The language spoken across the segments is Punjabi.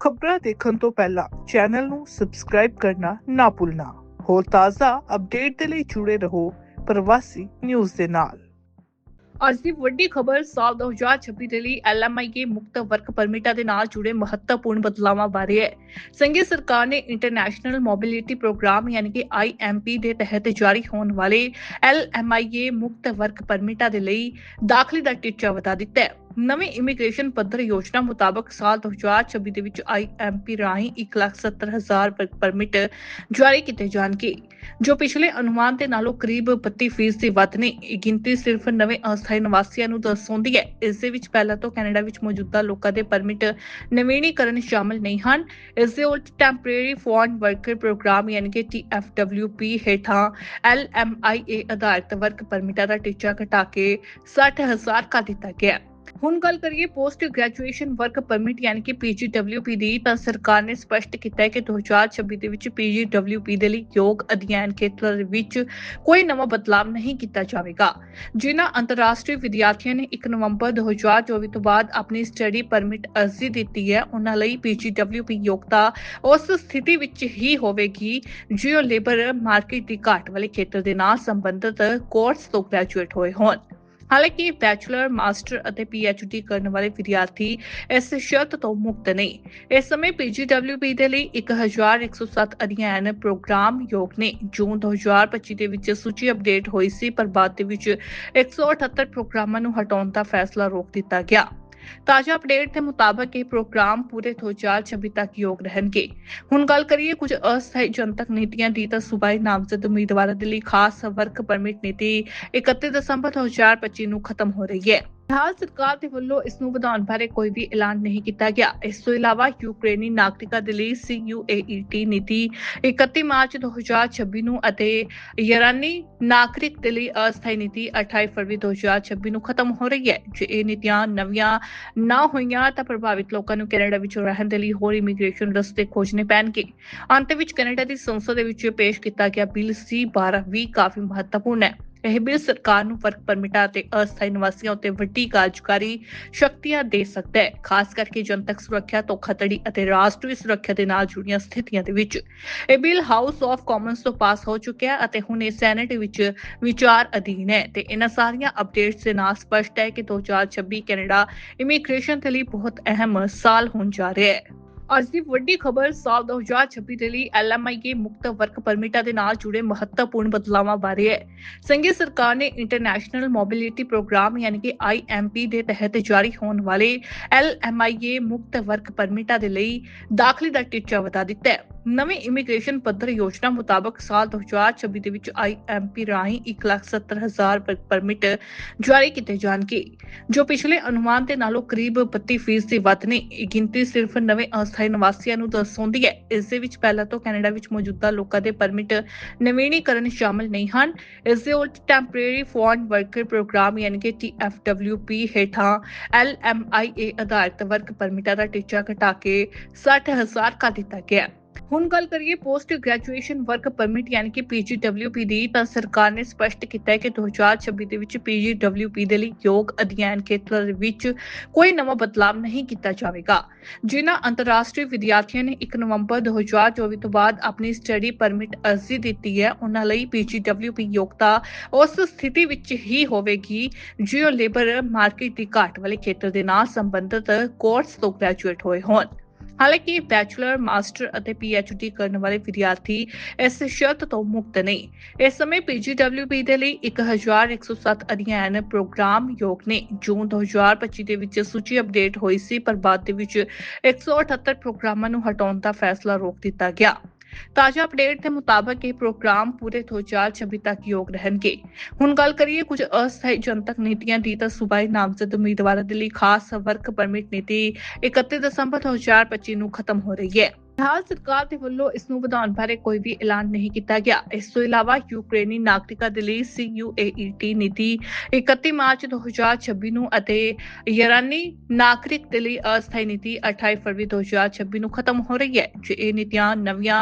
ਖਬਰਾਂ ਦੇਖਣ ਤੋਂ ਪਹਿਲਾਂ ਚੈਨਲ ਨੂੰ ਸਬਸਕ੍ਰਾਈਬ ਕਰਨਾ ਨਾ ਭੁੱਲਣਾ। ਹੋਰ ਤਾਜ਼ਾ ਅਪਡੇਟ ਦੇ ਲਈ ਜੁੜੇ ਰਹੋ ਪ੍ਰਵਾਸੀ ਨਿਊਜ਼ ਦੇ ਨਾਲ। ਅੱਜ ਦੀ ਵੱਡੀ ਖਬਰ ਸਾਲ 2026 ਦੇ ਲਈ ਐਲਐਮਆਈਏ ਮੁਕਤ ਵਰਕ ਪਰਮਿਟਾਂ ਦੇ ਨਾਲ ਜੁੜੇ ਮਹੱਤਵਪੂਰਨ ਬਦਲਾਵਾਂ ਬਾਰੇ ਹੈ। ਸੰਘੀ ਸਰਕਾਰ ਨੇ ਇੰਟਰਨੈਸ਼ਨਲ ਮੋਬਿਲਿਟੀ ਪ੍ਰੋਗਰਾਮ ਯਾਨੀ ਕਿ ਆਈਐਮਪੀ ਦੇ ਤਹਿਤ ਜਾਰੀ ਹੋਣ ਵਾਲੇ ਐਲਐਮਆਈਏ ਮੁਕਤ ਵਰਕ ਪਰਮਿਟਾਂ ਦੇ ਲਈ ਦਾਖਲੇ ਦਾ ਟੀਚਾ ਵਧਾ ਦਿੱਤਾ ਹੈ। ਨਵੀਂ ਇਮੀਗ੍ਰੇਸ਼ਨ ਪੱਧਰ ਯੋਜਨਾ ਮੁਤਾਬਕ ਸਾਲ 2026 ਦੇ ਵਿੱਚ ਆਈਐਮਪੀ ਰਾਹੀਂ 1,70,000 ਵਰਕ ਪਰਮਿਟ ਜਾਰੀ ਕੀਤੇ ਜਾਣਗੇ ਜੋ ਪਿਛਲੇ ਅਨੁਮਾਨ ਦੇ ਨਾਲੋਂ ਕਰੀਬ 32% ਵੱਧ ਨੇ। ਇਹ ਗਿਣਤੀ ਸਿਰਫ ਨਵੇਂ ਅਸਥਾਈ ਨਿਵਾਸੀਆਂ ਨੂੰ ਦਰਸਾਉਂਦੀ ਹੈ। ਇਸ ਦੇ ਵਿੱਚ ਪਹਿਲਾਂ ਤੋਂ ਕੈਨੇਡਾ ਵਿੱਚ ਮੌਜੂਦਾ ਲੋਕਾਂ ਦੇ ਪਰਮਿਟ ਨਵੀਨੀਕਰਨ ਸ਼ਾਮਲ ਨਹੀਂ ਹਨ। ਇਸ ਦੇ ਉਲਟ ਟੈਂਪਰੇਰੀ ਫੋਰਨ ਵਰਕਰ ਪ੍ਰੋਗਰਾਮ ਯਾਨੀ ਕਿ TFWP ਹੇਠਾਂ LMIA ਆਧਾਰਿਤ ਵਰਕ ਪਰਮਿਟਾਂ ਦਾ ਟੀਚਾ ਘਟਾ ਕੇ 60000 ਕਰ ਦਿੱਤਾ ਗਿਆ। ਹੈ। ਹੁਣ ਗੱਲ ਕਰੀਏ ਪੋਸਟ ਗ੍ਰੈਜੂਏਸ਼ਨ ਵਰਕ ਪਰਮਿਟ ਯਾਨੀ ਕਿ PGWP ਦੀ, ਤਾਂ ਸਰਕਾਰ ਨੇ ਸਪਸ਼ਟ ਕੀਤਾ ਹੈ ਕਿ 2026 ਦੇ ਵਿੱਚ PGWP ਦੇ ਲਈ ਯੋਗ ਅਧਿਐਨ ਖੇਤਰ ਵਿੱਚ ਕੋਈ ਨਵਾਂ ਬਦਲਾਅ ਨਹੀਂ ਕੀਤਾ ਜਾਵੇਗਾ। ਜਿਨ੍ਹਾਂ ਅੰਤਰਰਾਸ਼ਟਰੀ ਵਿਦਿਆਰਥੀਆਂ ਨੇ 1 ਨਵੰਬਰ 2024 ਤੋਂ ਬਾਅਦ ਆਪਣੀ ਸਟੱਡੀ ਪਰਮਿਟ ਅਰਜ਼ੀ ਦਿੱਤੀ ਹੈ, ਉਹਨਾਂ ਲਈ PGWP ਯੋਗਤਾ ਉਸ ਸਥਿਤੀ ਵਿੱਚ ਹੀ ਹੋਵੇਗੀ ਜੋ ਲੇਬਰ ਮਾਰਕੀਟ ਦੀ ਘਾਟ ਵਾਲੇ ਖੇਤਰ ਦੇ ਨਾਲ ਸੰਬੰਧਿਤ ਕੋਰਸ ਤੋਂ ਗ੍ਰੈਜੂਏਟ ਹੋਏ ਹੋਣ। ਹਾਲਾਂਕਿ ਬੈਚਲਰ ਮਾਸਟਰ ਅਤੇ ਪੀਐਚਡੀ ਕਰਨ ਵਾਲੇ ਵਿਦਿਆਰਥੀ ਇਸ ਸ਼ਰਤ ਤੋਂ ਮੁਕਤ ਨਹੀਂ। ਇਸ ਸਮੇਂ ਪੀਜੀਡਬਲਯੂਪੀ ਦੇ ਲਈ 1107 ਅਧਿਐਨ ਪ੍ਰੋਗਰਾਮ ਯੋਗ ਨੇ। ਜੂਨ 2025 ਦੇ ਵਿੱਚ ਸੂਚੀ ਅਪਡੇਟ ਹੋਈ ਸੀ, ਪਰ ਬਾਅਦ ਦੇ ਵਿੱਚ 178 ਪ੍ਰੋਗਰਾਮਾਂ ਨੂੰ ਹਟਾਉਣ ਦਾ ਫੈਸਲਾ ਰੋਕ ਦਿੱਤਾ ਗਿਆ। ਤਾਜ਼ਾ ਅਪਡੇਟ ਦੇ ਮੁਤਾਬਕ ਇਹ ਪ੍ਰੋਗਰਾਮ ਪੂਰੇ 2026 ਤੱਕ ਯੋਗ ਰਹਿਣਗੇ। ਹੁਣ ਗੱਲ ਕਰੀਏ ਕੁਝ ਅਸਥਾਈ ਜਨਤਕ ਨੀਤੀਆਂ ਦੀ ਤਾਂ ਸੂਬਾਈ ਨਾਮਜ਼ਦ ਉਮੀਦਵਾਰਾਂ ਦੇ ਲਈ ਖਾਸ ਵਰਕ ਪਰਮਿਟ ਨੀਤੀ 31 ਦਸੰਬਰ 2025 ਨੂੰ ਖਤਮ ਹੋ ਰਹੀ ਹੈ। ਫਿਲਹਾਲ ਸਰਕਾਰ ਦੇ ਵੱਲੋਂ ਇਸ ਨੂੰ ਵਧਾਉਣ ਬਾਰੇ ਕੋਈ ਵੀ ਐਲਾਨ ਨਹੀਂ ਕੀਤਾ ਗਿਆ। ਇਸ ਤੋਂ ਇਲਾਵਾ ਯੂਕਰੇਨੀ ਨਾਗਰਿਕਾਂ ਦੇ ਲਈ CUAET ਨੀਤੀ 31 ਮਾਰਚ 2026 ਨੂੰ ਅਤੇ ਇਰਾਨੀ ਨਾਗਰਿਕ ਦੇ ਲਈ ਅਸਥਾਈ ਨੀਤੀ 28 ਫਰਵਰੀ 2026 ਨੂੰ ਖਤਮ ਹੋ ਰਹੀ ਹੈ। ਜੇ ਇਹ ਨੀਤੀਆਂ ਨਵੀਆਂ ਨਾ ਹੋਈਆਂ ਤਾਂ ਪ੍ਰਭਾਵਿਤ ਲੋਕਾਂ ਨੂੰ ਕੈਨੇਡਾ ਵਿੱਚ ਰਹਿਣ ਦੇ ਲਈ ਹੋਰ ਇਮੀਗ੍ਰੇਸ਼ਨ ਰਸਤੇ ਖੋਜਣੇ ਪੈਣਗੇ। ਅੰਤ ਵਿੱਚ ਕੈਨੇਡਾ ਦੀ ਸੰਸਦ ਦੇ ਵਿੱਚ ਪੇਸ਼ ਕੀਤਾ ਗਿਆ ਬਿੱਲ C12 ਵੀ ਕਾਫੀ ਮਹੱਤਵਪੂਰਨ ਹੈ। ਇਹ ਸਰਕਾਰ ਨੂੰ ਵਰਕ ਪਰਮਿਟਾਂ ਅਤੇ ਅਸਥਾਈ ਨਿਵਾਸੀਆਂ ਉੱਤੇ ਵੱਡੀ ਕਾਰਜਕਾਰੀ ਸ਼ਕਤੀਆਂ ਦੇ ਸਕਦਾ ਹੈ, ਖਾਸ ਕਰਕੇ ਜਨਤਕ ਸੁਰੱਖਿਆ ਧੋਖਾਧੜੀ ਅਤੇ ਰਾਸ਼ਟਰੀ ਸੁਰੱਖਿਆ ਦੇ ਨਾਲ ਜੁੜੀਆਂ ਸਥਿਤੀਆਂ ਦੇ ਵਿੱਚ। ਇਹ ਬਿੱਲ ਹਾਊਸ ਆਫ ਕਾਮਨਸ ਤੋਂ ਪਾਸ ਹੋ ਚੁੱਕਿਆ ਅਤੇ ਹੁਣ ਇਹ ਸੈਨੇਟ ਵਿੱਚ ਵਿਚਾਰ ਅਧੀਨ ਹੈ ਤੇ ਇਹਨਾਂ ਸਾਰੀਆਂ ਅਪਡੇਟਸ ਦੇ ਨਾਲ ਸਪਸ਼ਟ ਹੈ ਕਿ 2026 ਕੈਨੇਡਾ ਇਮੀਗ੍ਰੇਸ਼ਨ ਦੇ ਲਈ ਬਹੁਤ ਅਹਿਮ ਸਾਲ ਹੋਣ ਜਾ ਰਿਹਾ ਹੈ। ਅੱਜ ਦੀ ਵੱਡੀ ਖਬਰ ਸਾਲ 2026 ਦੇ ਲਈ ਐਲਐਮਆਈਏ ਮੁਕਤ ਵਰਕ ਪਰਮਿਟਾਂ ਦੇ ਨਾਲ ਜੁੜੇ ਮਹੱਤਵਪੂਰਨ ਬਦਲਾਵਾਂ ਬਾਰੇ ਹੈ। ਸੰਘੀ ਸਰਕਾਰ ਨੇ ਇੰਟਰਨੈਸ਼ਨਲ ਮੋਬਿਲਿਟੀ ਪ੍ਰੋਗਰਾਮ ਯਾਨੀ ਕਿ ਆਈਐਮਪੀ ਦੇ ਤਹਿਤ ਜਾਰੀ ਹੋਣ ਵਾਲੇ ਐਲਐਮਆਈਏ ਮੁਕਤ ਵਰਕ ਪਰਮਿਟਾਂ ਦੇ ਲਈ ਦਾਖਲੇ ਦਾ ਟੀਚਾ ਵਧਾ ਦਿੱਤਾ ਹੈ। ਨਵੀਂ ਇਮੀਗ੍ਰੇਸ਼ਨ ਪੱਧਰ ਯੋਜਨਾ ਮੁਤਾਬਕ ਸਾਲ 2026 ਦੇ ਵਿੱਚ ਆਈਐਮਪੀ ਰਾਹੀਂ 1,70,000 ਵਰਕ ਪਰਮਿਟ ਜਾਰੀ ਕੀਤੇ ਜਾਣਗੇ ਜੋ ਪਿਛਲੇ ਅਨੁਮਾਨ ਦੇ ਨਾਲੋਂ ਕਰੀਬ 32% ਵੱਧ ਨੇ। ਇਹ ਗਿਣਤੀ ਸਿਰਫ ਨਵੇਂ ਅਸਥਾਈ ਨਿਵਾਸੀਆਂ ਨੂੰ ਦਰਸਾਉਂਦੀ ਹੈ। ਇਸ ਦੇ ਵਿੱਚ ਪਹਿਲਾਂ ਤੋਂ ਕੈਨੇਡਾ ਵਿੱਚ ਮੌਜੂਦਾ ਲੋਕਾਂ ਦੇ ਪਰਮਿਟ ਨਵੀਨੀਕਰਨ ਸ਼ਾਮਲ ਨਹੀਂ ਹਨ। ਇਸ ਦੇ ਉਲਟ ਟੈਂਪਰੇਰੀ ਫੋਰਨ ਵਰਕਰ ਪ੍ਰੋਗਰਾਮ ਯਾਨੀ ਕਿ TFWP ਹੇਠਾਂ LMIA ਆਧਾਰਿਤ ਵਰਕ ਪਰਮਿਟਾਂ ਦਾ ਟੀਚਾ ਘਟਾ ਕੇ 60000 ਕਰ ਦਿੱਤਾ ਗਿਆ। ਹੈ ਹੁਣ ਗੱਲ ਕਰੀਏ ਪੋਸਟ ਗ੍ਰੈਜੂਏਸ਼ਨ ਵਰਕ ਪਰਮਿਟ ਯਾਨੀ ਕਿ PGWP ਦੀ, ਤਾਂ ਸਰਕਾਰ ਨੇ ਸਪਸ਼ਟ ਕੀਤਾ ਹੈ ਕਿ 2026 ਦੇ ਵਿੱਚ PGWP ਦੇ ਲਈ ਯੋਗ ਅਧਿਐਨ ਖੇਤਰ ਵਿੱਚ ਕੋਈ ਨਵਾਂ ਬਦਲਾਅ ਨਹੀਂ ਕੀਤਾ ਜਾਵੇਗਾ। ਜਿਨ੍ਹਾਂ ਅੰਤਰਰਾਸ਼ਟਰੀ ਵਿਦਿਆਰਥੀਆਂ ਨੇ 1 ਨਵੰਬਰ 2024 ਤੋਂ ਬਾਅਦ ਆਪਣੀ ਸਟੱਡੀ ਪਰਮਿਟ ਅਰਜ਼ੀ ਦਿੱਤੀ ਹੈ, ਉਹਨਾਂ ਲਈ PGWP ਯੋਗਤਾ ਉਸ ਸਥਿਤੀ ਵਿੱਚ ਹੀ ਹੋਵੇਗੀ, ਜਿਉ ਲੇਬਰ ਮਾਰਕੀਟ ਦੀ ਘਾਟ ਵਾਲੇ ਖੇਤਰ ਦੇ ਨਾਲ ਸੰਬੰਧਿਤ ਕੋਰਸ ਤੋਂ ਗ੍ਰੈਜੂਏਟ ਹੋਏ ਹੋਣ। ਹਾਲਾਂਕਿ ਬੈਚਲਰ ਮਾਸਟਰ ਅਤੇ ਪੀਐਚਡੀ ਕਰਨ ਵਾਲੇ ਵਿਦਿਆਰਥੀ ਇਸ ਸ਼ਰਤ ਤੋਂ ਮੁਕਤ ਨਹੀਂ। ਇਸ ਸਮੇਂ ਪੀਜੀਡਬਲਯੂਪੀ ਦੇ ਲਈ 1107 ਅਧਿਐਨ ਪ੍ਰੋਗਰਾਮ ਯੋਗ ਨੇ। ਜੂਨ 2025 ਦੇ ਵਿੱਚ ਸੂਚੀ ਅਪਡੇਟ ਹੋਈ ਸੀ, ਪਰ ਬਾਅਦ ਦੇ ਵਿੱਚ 178 ਪ੍ਰੋਗਰਾਮਾਂ ਨੂੰ ਹਟਾਉਣ ਦਾ ਫੈਸਲਾ ਰੋਕ ਦਿੱਤਾ ਗਿਆ। ਤਾਜ਼ਾ ਅਪਡੇਟ ਦੇ ਮੁਤਾਬਕ ਇਹ ਪ੍ਰੋਗਰਾਮ ਪੂਰੇ 2026 ਤੱਕ ਯੋਗ ਰਹਿਣਗੇ। ਹੁਣ ਗੱਲ ਕਰੀਏ ਕੁਝ ਅਸਥਾਈ ਜਨਤਕ ਨੀਤੀਆਂ ਦੀ, ਤਾਂ ਸੂਬਾਈ ਨਾਮਜ਼ਦ ਉਮੀਦਵਾਰਾਂ ਦੇ ਲਈ ਖਾਸ ਵਰਕ ਪਰਮਿਟ ਨੀਤੀ 31 ਦਸੰਬਰ 2025 ਨੂੰ ਖਤਮ ਹੋ ਰਹੀ ਹੈ। ਫਿਲਹਾਲ ਸਰਕਾਰ ਦੇ ਵੱਲੋਂ ਇਸ ਨੂੰ ਵਧਾਉਣ ਬਾਰੇ ਕੋਈ ਵੀ ਐਲਾਨ ਨਹੀਂ ਕੀਤਾ ਗਿਆ। ਇਸ ਤੋਂ ਇਲਾਵਾ ਯੂਕਰੇਨੀ ਨਾਗਰਿਕਾਂ ਦੇ ਲਈ CUAET ਨੀਤੀ 31 ਮਾਰਚ 2026 ਨੂੰ ਅਤੇ ਇਰਾਨੀ ਨਾਗਰਿਕ ਦੇ ਲਈ ਅਸਥਾਈ ਨੀਤੀ 28 ਫਰਵਰੀ 2026 ਨੂੰ ਖਤਮ ਹੋ ਰਹੀ ਹੈ। ਜੇ ਇਹ ਨੀਤੀਆਂ ਨਵੀਆਂ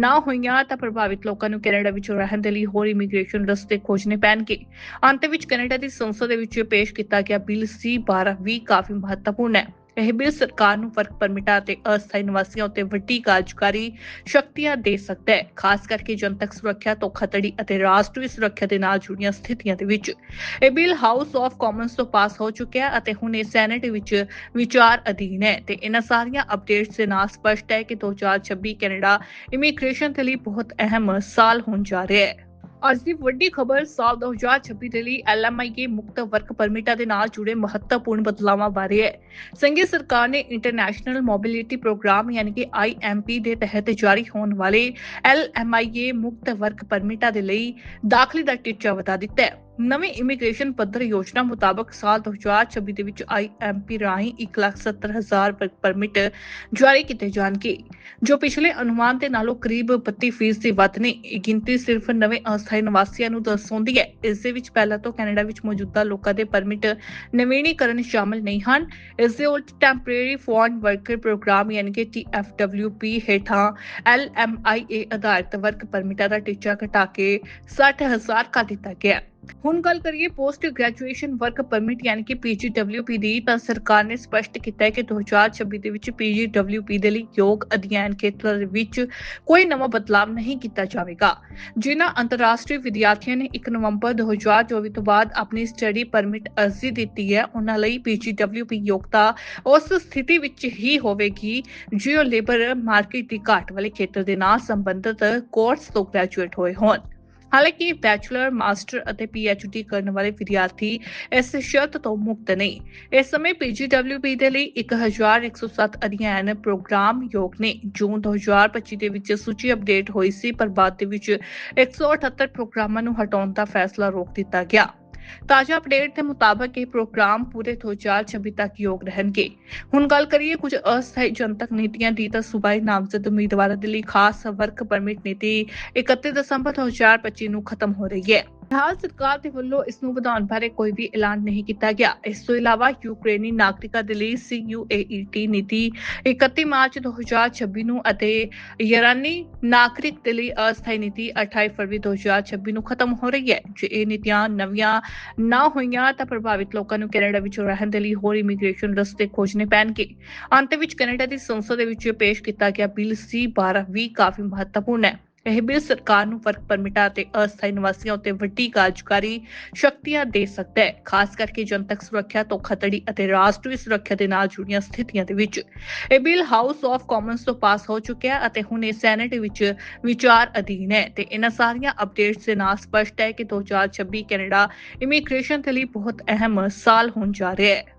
ਨਾ ਹੋਈਆਂ ਤਾਂ ਪ੍ਰਭਾਵਿਤ ਲੋਕਾਂ ਨੂੰ ਕੈਨੇਡਾ ਵਿੱਚ ਰਹਿਣ ਦੇ ਲਈ ਹੋਰ ਇਮੀਗ੍ਰੇਸ਼ਨ ਰਸਤੇ ਖੋਜਣੇ ਪੈਣਗੇ। ਅੰਤ ਵਿੱਚ ਕੈਨੇਡਾ ਦੀ ਸੰਸਦ ਦੇ ਵਿੱਚ ਪੇਸ਼ ਕੀਤਾ ਗਿਆ ਬਿੱਲ C12 ਵੀ ਕਾਫੀ ਮਹੱਤਵਪੂਰਨ ਹੈ। ਇਹ ਸਰਕਾਰ ਨੂੰ ਵਰਕ ਪਰਮਿਟਾਂ ਅਤੇ ਅਸਥਾਈ ਨਿਵਾਸੀਆਂ ਉੱਤੇ ਵੱਡੀ ਕਾਰਜਕਾਰੀ ਸ਼ਕਤੀਆਂ ਦੇ ਸਕਦਾ ਹੈ, ਖਾਸ ਕਰਕੇ ਜਨਤਕ ਸੁਰੱਖਿਆ ਧੋਖਾਧੜੀ ਅਤੇ ਰਾਸ਼ਟਰੀ ਸੁਰੱਖਿਆ ਦੇ ਨਾਲ ਜੁੜੀਆਂ ਸਥਿਤੀਆਂ ਦੇ ਵਿੱਚ। ਇਹ ਬਿੱਲ ਹਾਊਸ ਆਫ ਕਾਮਨਸ ਤੋਂ ਪਾਸ ਹੋ ਚੁੱਕਿਆ ਅਤੇ ਹੁਣ ਇਹ ਸੈਨੇਟ ਵਿੱਚ ਵਿਚਾਰ ਅਧੀਨ ਹੈ ਤੇ ਇਹਨਾਂ ਸਾਰੀਆਂ ਅਪਡੇਟਸ ਦੇ ਨਾਲ ਸਪਸ਼ਟ ਹੈ ਕਿ 2026 ਕੈਨੇਡਾ ਇਮੀਗ੍ਰੇਸ਼ਨ ਦੇ ਲਈ ਬਹੁਤ ਅਹਿਮ ਸਾਲ ਹੋਣ ਜਾ ਰਿਹਾ ਹੈ। ਅੱਜ ਦੀ ਵੱਡੀ ਖਬਰ, ਸਾਲ 2026 ਦੇ ਲਈ ਐਲਐਮਆਈਏ ਮੁਕਤ ਵਰਕ ਪਰਮਿਟਾਂ ਦੇ ਨਾਲ ਜੁੜੇ ਮਹੱਤਵਪੂਰਨ ਬਦਲਾਵਾਂ ਬਾਰੇ ਹੈ। ਸੰਘੀ ਸਰਕਾਰ ਨੇ ਇੰਟਰਨੈਸ਼ਨਲ ਮੋਬਿਲਿਟੀ ਪ੍ਰੋਗਰਾਮ ਯਾਨੀ ਕਿ ਆਈਐਮਪੀ ਦੇ ਤਹਿਤ ਜਾਰੀ ਹੋਣ ਵਾਲੇ ਐਲਐਮਆਈਏ ਮੁਕਤ ਵਰਕ ਪਰਮਿਟਾਂ ਦੇ ਲਈ ਦਾਖਲੇ ਦਾ ਟੀਚਾ ਵਧਾ ਦਿੱਤਾ ਹੈ। ਨਵੀਂ ਇਮੀਗ੍ਰੇਸ਼ਨ ਪੱਧਰ ਯੋਜਨਾ ਮੁਤਾਬਕ ਸਾਲ 2026 ਦੇ ਵਿੱਚ ਆਈਐਮਪੀ ਰਾਹੀਂ 170000 ਪਰਮਿਟ ਜਾਰੀ ਕੀਤੇ ਜਾਣਗੇ, ਜੋ ਪਿਛਲੇ ਅਨੁਮਾਨ ਦੇ ਨਾਲੋਂ ਕਰੀਬ 32% ਦੀ ਵੱਧ ਨੇ। ਇਹ ਗਿਣਤੀ ਸਿਰਫ ਨਵੇਂ ਅਸਥਾਈ ਨਿਵਾਸੀਆਂ ਨੂੰ ਦਰਸਾਉਂਦੀ ਹੈ। ਇਸ ਦੇ ਵਿੱਚ ਪਹਿਲਾਂ ਤੋਂ ਕੈਨੇਡਾ ਵਿੱਚ ਮੌਜੂਦਾ ਲੋਕਾਂ ਦੇ ਪਰਮਿਟ ਨਵੀਨੀਕਰਨ ਸ਼ਾਮਲ ਨਹੀਂ ਹਨ। ਇਸ ਦੇ ਉਲਟ ਟੈਂਪਰੇਰੀ ਫੋਰਨ ਵਰਕਰ ਪ੍ਰੋਗਰਾਮ ਯਾਨੀ ਕਿ TFWP ਹੇਠਾਂ LMIA ਆਧਾਰਿਤ ਵਰਕ ਪਰਮਿਟਾਂ ਦਾ ਟੀਚਾ ਘਟਾ ਕੇ 60000 ਕਰ ਦਿੱਤਾ ਗਿਆ। ਹੁਣ ਗੱਲ ਕਰੀਏ ਪੋਸਟ ਗ੍ਰੈਜੂਏਸ਼ਨ ਵਰਕ ਪਰਮਿਟ ਯਾਨੀ ਕਿ PGWP ਦੀ, ਤਾਂ ਸਰਕਾਰ ਨੇ ਸਪਸ਼ਟ ਕੀਤਾ ਹੈ ਕਿ 2026 ਦੇ ਵਿੱਚ PGWP ਦੇ ਲਈ ਯੋਗ ਅਧਿਐਨ ਖੇਤਰ ਵਿੱਚ ਕੋਈ ਨਵਾਂ ਬਦਲਾਅ ਨਹੀਂ ਕੀਤਾ ਜਾਵੇਗਾ। ਜਿਨ੍ਹਾਂ ਅੰਤਰਰਾਸ਼ਟਰੀ ਵਿਦਿਆਰਥੀਆਂ ਨੇ 1 ਨਵੰਬਰ 2024 ਤੋਂ ਬਾਅਦ ਆਪਣੀ ਸਟੱਡੀ ਪਰਮਿਟ ਅਰਜ਼ੀ ਦਿੱਤੀ ਹੈ, ਉਹਨਾਂ ਲਈ PGWP ਯੋਗਤਾ ਉਸ ਸਥਿਤੀ ਵਿੱਚ ਹੀ ਹੋਵੇਗੀ ਜੋ ਲੇਬਰ ਮਾਰਕੀਟ ਦੀ ਘਾਟ ਵਾਲੇ ਖੇਤਰ ਦੇ ਨਾਲ ਸੰਬੰਧਿਤ ਕੋਰਸ ਤੋਂ ਗ੍ਰੈਜੂਏਟ ਹੋਏ ਹੋਣ। ਹਾਲਾਂਕਿ ਬੈਚਲਰ ਮਾਸਟਰ ਅਤੇ ਪੀਐਚਡੀ ਕਰਨ ਵਾਲੇ ਵਿਦਿਆਰਥੀ ਇਸ ਸ਼ਰਤ ਤੋਂ ਮੁਕਤ ਨਹੀਂ। ਇਸ ਸਮੇਂ ਪੀਜੀਡਬਲਯੂਪੀ ਦੇ ਲਈ 1107 ਅਧਿਐਨ ਪ੍ਰੋਗਰਾਮ ਯੋਗ ਨੇ। ਜੂਨ 2025 ਦੇ ਵਿੱਚ ਸੂਚੀ ਅਪਡੇਟ ਹੋਈ ਸੀ, ਪਰ ਬਾਅਦ ਦੇ ਵਿੱਚ 178 ਪ੍ਰੋਗਰਾਮਾਂ ਨੂੰ ਹਟਾਉਣ ਦਾ ਫੈਸਲਾ ਰੋਕ ਦਿੱਤਾ ਗਿਆ। ਤਾਜ਼ਾ ਅਪਡੇਟ ਦੇ ਮੁਤਾਬਕ ਇਹ ਪ੍ਰੋਗਰਾਮ ਪੂਰੇ 2026 ਤੱਕ ਯੋਗ ਰਹਿਣਗੇ। ਹੁਣ ਗੱਲ ਕਰੀਏ ਕੁਝ ਅਸਥਾਈ ਜਨਤਕ ਨੀਤੀਆਂ ਦੀ ਤਾਂ ਸੂਬਾਈ ਨਾਮਜ਼ਦ ਉਮੀਦਵਾਰਾਂ ਦੇ ਲਈ ਖਾਸ ਵਰਕ ਪਰਮਿਟ ਨੀਤੀ 31 ਦਸੰਬਰ 2025 ਨੂੰ ਖਤਮ ਹੋ ਰਹੀ ਹੈ। ਫਿਲਹਾਲ ਸਰਕਾਰ ਦੇ ਵੱਲੋਂ ਇਸ ਨੂੰ ਵਧਾਉਣ ਬਾਰੇ ਕੋਈ ਵੀ ਐਲਾਨ ਨਹੀਂ ਕੀਤਾ ਗਿਆ। ਇਸ ਤੋਂ ਇਲਾਵਾ ਯੂਕਰੇਨੀ ਨਾਗਰਿਕਾਂ ਦੇ ਲਈ CUAET ਨੀਤੀ 31 ਮਾਰਚ 2026 ਨੂੰ ਅਤੇ ਇਰਾਨੀ ਨਾਗਰਿਕ ਦੇ ਲਈ ਅਸਥਾਈ ਨੀਤੀ 28 ਫਰਵਰੀ 2026 ਨੂੰ ਖਤਮ ਹੋ ਰਹੀ ਹੈ। ਜੇ ਇਹ ਨੀਤੀਆਂ ਨਵੀਆਂ ਨਾ ਹੋਈਆਂ ਤਾਂ ਪ੍ਰਭਾਵਿਤ ਲੋਕਾਂ ਨੂੰ ਕੈਨੇਡਾ ਵਿੱਚ ਰਹਿਣ ਦੇ ਲਈ ਹੋਰ ਇਮੀਗ੍ਰੇਸ਼ਨ ਰਸਤੇ ਖੋਜਣੇ ਪੈਣਗੇ। ਅੰਤ ਵਿੱਚ ਕੈਨੇਡਾ ਦੀ ਸੰਸਦ ਦੇ ਵਿੱਚ ਪੇਸ਼ ਕੀਤਾ ਗਿਆ ਬਿੱਲ C12 ਵੀ ਕਾਫੀ ਮਹੱਤਵਪੂਰਨ ਹੈ। ਇਹ ਬਿੱਲ ਸਰਕਾਰ ਨੂੰ ਵਰਕ ਪਰਮਿਟਾਂ ਅਤੇ ਅਸਥਾਈ ਨਿਵਾਸੀਆਂ ਉਤੇ ਵੱਡੀ ਕਾਰਜਕਾਰੀ ਸ਼ਕਤੀਆਂ ਦੇ ਸਕਦਾ ਹੈ, ਖਾਸ ਕਰਕੇ ਜਨਤਕ ਸੁਰੱਖਿਆ, ਧੋਖਾਧੜੀ ਅਤੇ ਰਾਸ਼ਟਰੀ ਸੁਰੱਖਿਆ ਦੇ ਨਾਲ ਜੁੜੀਆਂ ਸਥਿਤੀਆਂ ਦੇ ਵਿੱਚ। ਇਹ ਬਿੱਲ ਹਾਊਸ ਆਫ ਕਾਮਨਸ ਤੋਂ ਪਾਸ ਹੋ ਚੁੱਕਿਆ ਅਤੇ ਹੁਣ ਇਹ ਸੈਨੇਟ ਵਿੱਚ ਵਿਚਾਰ ਅਧੀਨ ਹੈ ਤੇ ਇਹਨਾਂ ਸਾਰੀਆਂ ਅਪਡੇਟਸ ਦੇ ਨਾਲ ਸਪਸ਼ਟ ਹੈ ਕਿ 2026 ਕੈਨੇਡਾ ਇਮੀਗ੍ਰੇਸ਼ਨ ਦੇ ਲਈ ਬਹੁਤ ਅਹਿਮ ਸਾਲ ਹੋਣ ਜਾ ਰਿਹਾ ਹੈ।